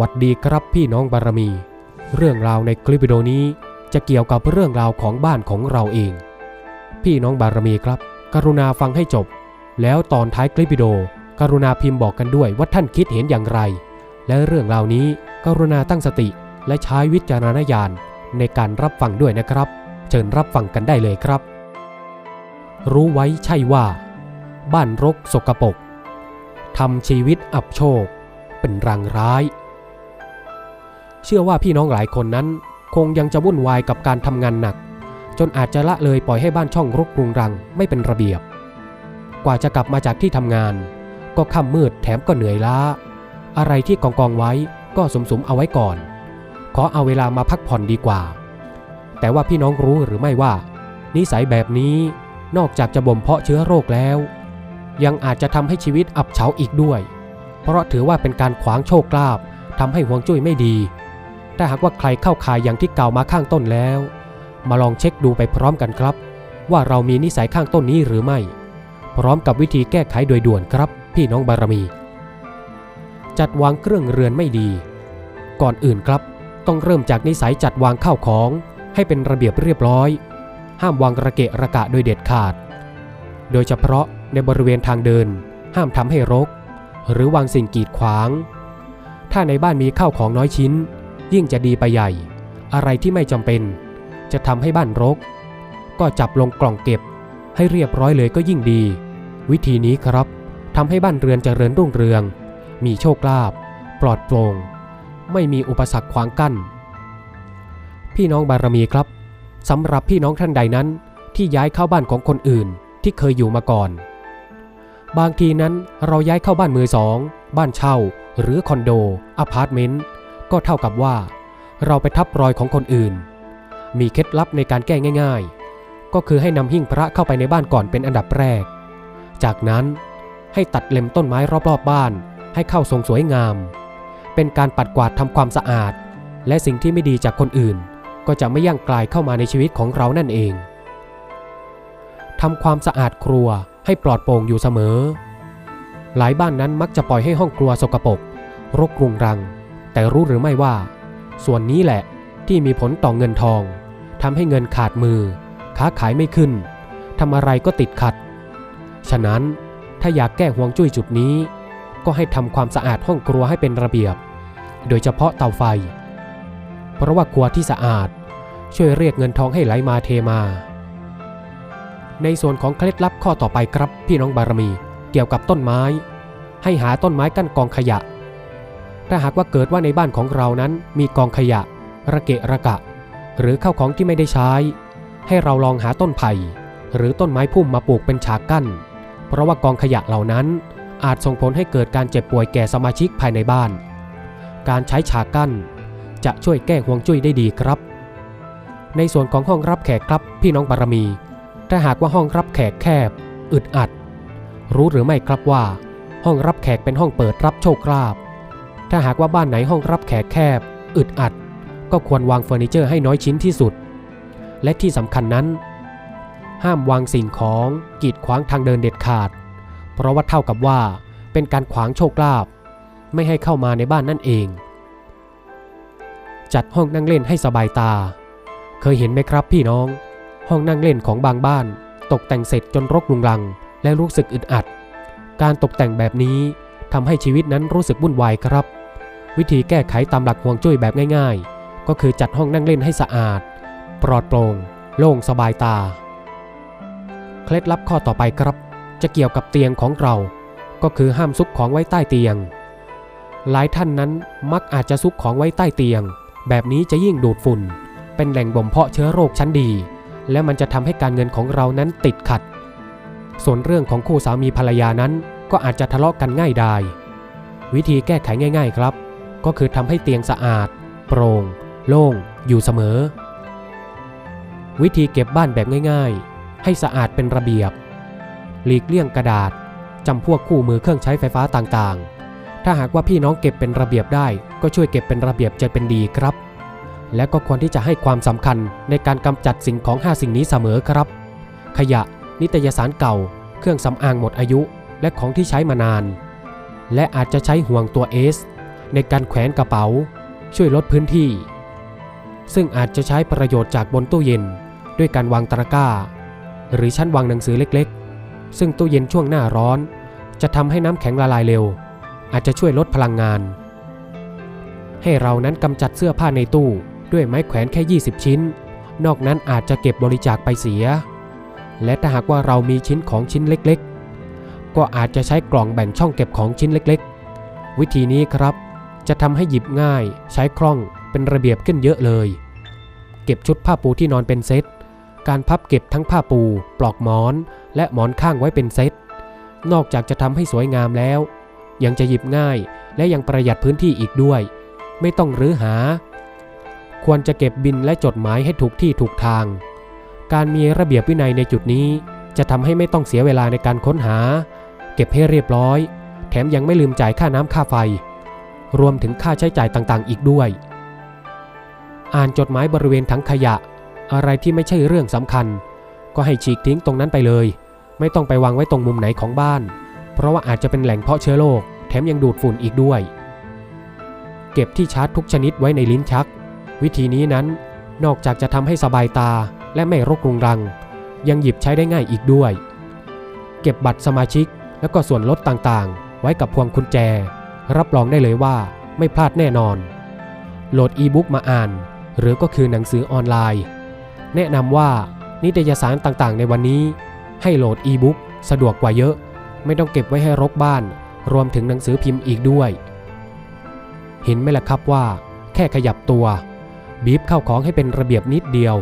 วัสดีครับพี่น้องบารมี เรื่องราวในคลิปวิดีโอนี้จะเกี่ยวกับเรื่องราวของบ้านของเราเอง พี่น้องบารมีครับ กรุณาฟังให้จบ แล้วตอนท้ายคลิปวิดีโอกรุณาพิมพ์บอกกันด้วยว่าท่านคิดเห็นอย่างไร และเรื่องราวนี้กรุณาตั้งสติและใช้วิจารณญาณในการรับฟังด้วยนะครับ เชิญรับฟังกันได้เลยครับ รู้ไว้ใช่ว่า บ้านรกสกปรกทำชีวิตอับโชค เป็นรังร้าย เชื่อว่าพี่น้องหลายคนนั้น คงยังจะวุ่นวายกับการทำงานหนัก จนอาจจะละเลยปล่อยให้บ้านช่องรกรุงรังไม่เป็นระเบียบ กว่าจะกลับมาจากที่ทำงาน ก็ค่ำมืดแถมก็เหนื่อยล้า อะไรที่กองกองไว้ก็สมสมเอาไว้ก่อน ขอเอาเวลามาพักผ่อนดีกว่า แต่ว่าพี่น้องรู้หรือไม่ว่า นิสัยแบบนี้นอกจากจะบ่มเพาะเชื้อโรคแล้ว ยังอาจจะทำให้ชีวิตอับเฉาอีกด้วย เพราะถือว่าเป็นการขวางโชคลาภทำให้ห่วงจุ้ยไม่ดี ถ้าหากว่าใครเข้าข่ายอย่างที่กล่าวมาข้างต้นแล้ว มาลองเช็คดูไปพร้อมกันครับ ว่าเรามีนิสัยข้างต้นนี้หรือไม่ พร้อมกับวิธีแก้ไขโดยด่วนครับ พี่น้องบารมี จัดวางเครื่องเรือนไม่ดี ก่อนอื่นครับ ต้องเริ่มจากนิสัยจัดวางข้าวของ ให้เป็นระเบียบเรียบร้อย ห้ามวางระเกะระกะโดยเด็ดขาด โดยเฉพาะในบริเวณทางเดิน ห้ามทำให้รก หรือวางสิ่งกีดขวาง ถ้าในบ้านมีข้าวของน้อยชิ้น ยิ่งจะดีไปใหญ่ อะไรที่ไม่จำเป็น จะทำให้บ้านรก ก็จับลงกล่องเก็บ ให้เรียบร้อยเลยก็ยิ่งดี วิธีนี้ครับทำให้บ้านเรือนเจริญรุ่งเรือง มีโชคลาภปลอดโปร่งไม่มีอุปสรรคขวางกั้น พี่น้องบารมีครับสำหรับพี่น้องท่านใดนั้น ที่ย้ายเข้าบ้านของคนอื่นที่เคยอยู่มาก่อน บางทีนั้นเราย้ายเข้าบ้านมือสอง บ้านเช่า หรือคอนโดอพาร์ตเมนต์ ก็เท่ากับว่า เราไปทับรอยของคนอื่น มีเคล็ดลับในการแก้ง่าย ๆ ก็คือให้นำหิ้งพระเข้าไปในบ้านก่อนเป็นอันดับแรก จากนั้นให้ตัดเล็มต้นไม้รอบๆบบ้านให้เข้าทรงสวยงาม เป็นการปัดกวาดทำความสะอาด และสิ่งที่ไม่ดีจากคนอื่น ก็จะไม่ย่างกลายเข้ามาในชีวิตของเรานั่นเองทำความสะอาดครัวให้ปลอดโปร่งอยู่เสมอ หลายบ้านนั้นมักจะปล่อยให้ห้องครัวสกปรกรกรุงรัง แต่รู้หรือไม่ว่า ส่วนนี้แหละที่มีผลต่อเงินทองทำให้เงินขาดมือ ค้าขายไม่ขึ้นทำอะไรก็ติดขัด ฉะนั้นถ้าอยากแก้ห่วงจุ้ยจุดนี้ ก็ให้ทำความสะอาดห้องครัวให้เป็นระเบียบ โดยเฉพาะเตาไฟ เพราะว่าครัวที่สะอาด ช่วยเรียกเงินทองให้ไหลมาเทมา ในส่วนของเคล็ดลับข้อต่อไปครับพี่น้องบารมีเกี่ยวกับต้นไม้ ให้หาต้นไม้กั้นกองขยะ ถ้าหากว่าเกิดว่าในบ้านของเรานั้นมีกองขยะ ระเกะระกะ หรือข้าวของที่ไม่ได้ใช้ ให้เราลองหาต้นไผ่ หรือต้นไม้พุ่มมาปลูกเป็นฉากกั้น เพราะว่ากองขยะเหล่านั้นอาจส่งผลให้เกิดการเจ็บป่วยแก่สมาชิกภายในบ้าน การใช้ฉากกั้น จะช่วยแก้ห่วงจุ้ยได้ดีครับ ในส่วนของห้องรับแขกครับพี่น้องบารมี ถ้าหากว่าห้องรับแขกแคบ อึดอัด รู้หรือไม่ครับว่า ห้องรับแขกเป็นห้องเปิดรับโชคลาภ ถ้าหากว่าบ้านไหนห้องรับแขกแคบ อึดอัด ก็ควรวางเฟอร์นิเจอร์ให้น้อยชิ้นที่สุด และที่สำคัญนั้น ห้ามวางสิ่งของกีดขวางทางเดินเด็ดขาด เพราะว่าเท่ากับว่าเป็นการขวางโชคลาภไม่ให้เข้ามาในบ้านนั่นเอง จัดห้องนั่งเล่นให้สบายตา เคยเห็นไหมครับพี่น้อง ห้องนั่งเล่นของบางบ้าน ตกแต่งเสร็จจนรกรุงรัง และรู้สึกอึดอัด การตกแต่งแบบนี้ทำให้ชีวิตนั้นรู้สึกวุ่นวายครับ วิธีแก้ไขตามหลักห่วงจุ้ยแบบง่ายๆ ก็คือจัดห้องนั่งเล่นให้สะอาด ปลอดโปร่ง โล่งสบายตา เคล็ดลับข้อต่อไปครับ จะเกี่ยวกับเตียงของเรา ก็คือห้ามซุกของไว้ใต้เตียง หลายท่านนั้นมักอาจจะซุกของไว้ใต้เตียง แบบนี้จะยิ่งดูดฝุ่น เป็นแหล่งบ่มเพาะเชื้อโรคชั้นดี และมันจะทำให้การเงินของเรานั้นติดขัด ส่วนเรื่องของคู่สามีภรรยานั้น ก็อาจจะทะเลาะกันง่ายไดายวิธีแก้ไขง่าย ๆ ครับ ก็คือทำให้เตียงสะอาด โปร่ง โล่ง อยู่เสมอ วิธีเก็บบ้านแบบง่ายๆ ให้สะอาดเป็นระเบียบ หลีกเลี่ยงกระดาษจำพวกคู่มือเครื่องใช้ไฟฟ้าต่างๆ ถ้าหากว่าพี่น้องเก็บเป็นระเบียบได้ ก็ช่วยเก็บเป็นระเบียบจะเป็นดีครับ และก็ควรที่จะให้ความสำคัญในการกำจัดสิ่งของ 5 สิ่งนี้เสมอครับ ขยะ นิตยสารเก่า เครื่องสำอางหมดอายุ และของที่ใช้มานาน และอาจจะใช้ห่วงตัว S ในการแขวนกระเป๋า ช่วยลดพื้นที่ ซึ่งอาจจะใช้ประโยชน์จากบนตู้เย็น ด้วยการวางตะกร้า หรือชั้นวางหนังสือเล็กๆ ซึ่งตู้เย็นช่วงหน้าร้อน จะทำให้น้ำแข็งละลายเร็ว อาจจะช่วยลดพลังงาน ให้เรานั้นกำจัดเสื้อผ้าในตู้ด้วยไม้แขวนแค่ 20 ชิ้น นอกนั้นอาจจะเก็บบริจาคไปเสีย และถ้าหากว่าเรามีชิ้นของชิ้นเล็กๆ ก็อาจจะใช้กล่องแบ่งช่องเก็บของชิ้นเล็กๆ วิธีนี้ครับ จะทำให้หยิบง่ายใช้คล่องเป็นระเบียบขึ้นเยอะเลย เก็บชุดผ้าปูที่นอนเป็นเซต การพับเก็บทั้งผ้าปู ปลอกหมอน และหมอนข้างไว้เป็นเซต นอกจากจะทำให้สวยงามแล้ว ยังจะหยิบง่ายและยังประหยัดพื้นที่อีกด้วย ไม่ต้องรื้อหา ควรจะเก็บบินและจดหมายให้ถูกที่ถูกทาง การมีระเบียบวินัยในจุดนี้ จะทำให้ไม่ต้องเสียเวลาในการค้นหา เก็บให้เรียบร้อย แถมยังไม่ลืมจ่ายค่าน้ำค่าไฟ รวมถึงค่าใช้จ่ายต่างๆ อีกด้วย อ่านจดหมายบริเวณถังขยะ อะไรที่ไม่ใช่เรื่องสำคัญ ก็ให้ฉีกทิ้งตรงนั้นไปเลย ไม่ต้องไปวางไว้ตรงมุมไหนของบ้าน เพราะว่าอาจจะเป็นแหล่งเพาะเชื้อโรคแถมยังดูดฝุ่นอีกด้วย เก็บที่ชาร์จทุกชนิดไว้ในลิ้นชัก วิธีนี้นั้นนอกจากจะทำให้สบายตาและไม่รกรุงรัง ยังหยิบใช้ได้ง่ายอีกด้วย เก็บบัตรสมาชิกแล้วก็ส่วนลดต่างๆ ไว้กับพวงกุญแจ รับรองได้เลยว่าไม่พลาดแน่นอน โหลดอีบุ๊กมาอ่าน หรือก็คือหนังสือออนไลน์ แนะนำว่านิตยสารต่างๆ ในวันนี้ ให้โหลดอีบุ๊กสะดวกกว่าเยอะ ไม่ต้องเก็บไว้ให้รกบ้าน รวมถึงหนังสือพิมพ์อีกด้วย เห็นไหมล่ะครับว่า แค่ขยับตัว บีบเข้าของให้เป็นระเบียบนิดเดียว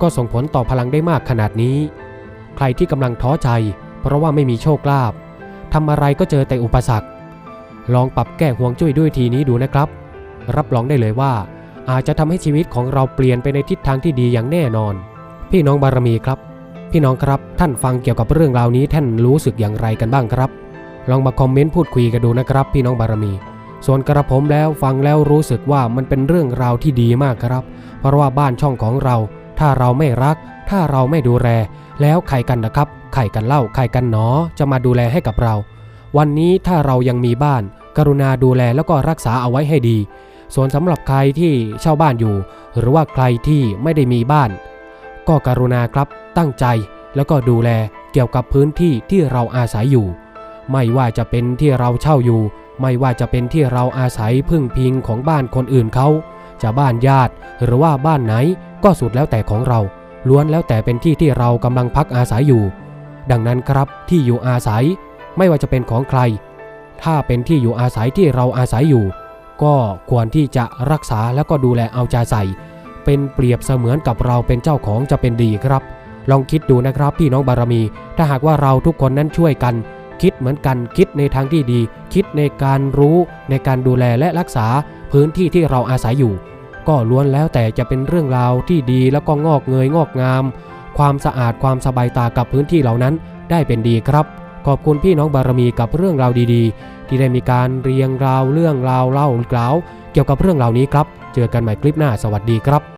ก็ส่งผลต่อพลังได้มากขนาดนี้ ใครที่กำลังท้อใจ เพราะว่าไม่มีโชคลาภทำอะไรก็เจอแต่อุปสรรค ลองปรับแก้ห่วงจุ้ยด้วยทีนี้ดูนะครับ รับรองได้เลยว่า อาจจะทำให้ชีวิตของเราเปลี่ยนไปในทิศทางที่ดีอย่างแน่นอน พี่น้องบารมีครับ พี่น้องครับท่านฟังเกี่ยวกับเรื่องราวนี้ท่านรู้สึกอย่างไรกันบ้างครับ ลองมาคอมเมนต์พูดคุยกันดูนะครับ พี่น้องบารมี ส่วนกระผมแล้วฟังแล้วรู้สึกว่ามันเป็นเรื่องราวที่ดีมากครับ เพราะว่าบ้านช่องของเรา ถ้าเราไม่รัก ถ้าเราไม่ดูแล แล้วใครกันนะครับใครกันเล่าใครกันหนอจะมาดูแลให้กับเรา วันนี้ถ้าเรายังมีบ้าน กรุณาดูแลแล้วก็รักษาเอาไว้ให้ดี ส่วนสำหรับใครที่เช่าบ้านอยู่ หรือว่าใครที่ไม่ได้มีบ้าน ก็กรุณาครับตั้งใจแล้วก็ดูแลเกี่ยวกับพื้นที่ที่เราอาศัยอยู่ ไม่ว่าจะเป็นที่เราเช่าอยู่ ไม่ว่าจะเป็นที่เราอาศัยพึ่งพิงของบ้านคนอื่นเขาจะบ้านญาติหรือว่าบ้านไหนก็สุดแล้วแต่ของเรา ล้วนแล้วแต่เป็นที่ที่เรากำลังพักอาศัยอยู่ ดังนั้นครับที่อยู่อาศัย ไม่ว่าจะเป็นของใคร ถ้าเป็นที่อยู่อาศัยที่เราอาศัยอยู่ ก็ควรที่จะรักษาแล้วก็ดูแลเอาใจใส่ เป็นเปรียบเสมือนกับเราเป็นเจ้าของจะเป็นดีครับ ลองคิดดูนะครับพี่น้องบารมี ถ้าหากว่าเราทุกคนนั้นช่วยกัน คิดเหมือนกันคิดในทางที่ดี คิดในการรู้ในการดูแลและรักษาพื้นที่ที่เราอาศัยอยู่ ก็ล้วนแล้วแต่จะเป็นเรื่องราวที่ดีแล้วก็งอกเงยงอกงาม ความสะอาดความสบายตากับพื้นที่เหล่านั้นได้เป็นดีครับ ขอบคุณพี่น้องบารมีกับเรื่องราวดีๆ ที่ได้มีการเรียงราวเรื่องราวเล่ากล่าว เกี่ยวกับเรื่องราวนี้ครับ เจอกันใหม่คลิปหน้าสวัสดีครับ